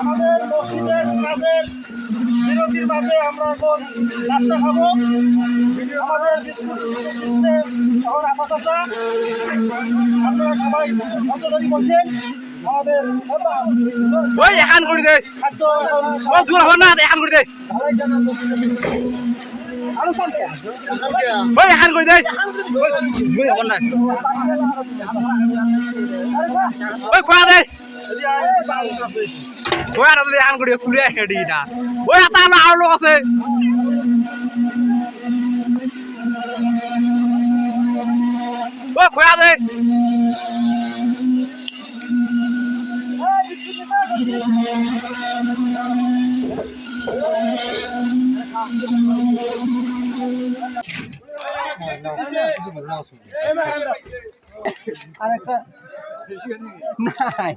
আমাদের মসজিদের কাজের বিরতির মাঝে আমরা এখন নাস্তা খাব। আমাদের এখন আপাতত। আপনারা সবাই অন্তরি বলছেন আমাদের ওই এখান করে দে। ও দূর হব না এখান করে দে। ওই এখান করে দে। ওই হব না ওই খোয়া দে ওই আর এখান করে খুলে হেডি না ওই এটা হলো আর লোক আছে ওই খোয়া দে আরেকটা নাই।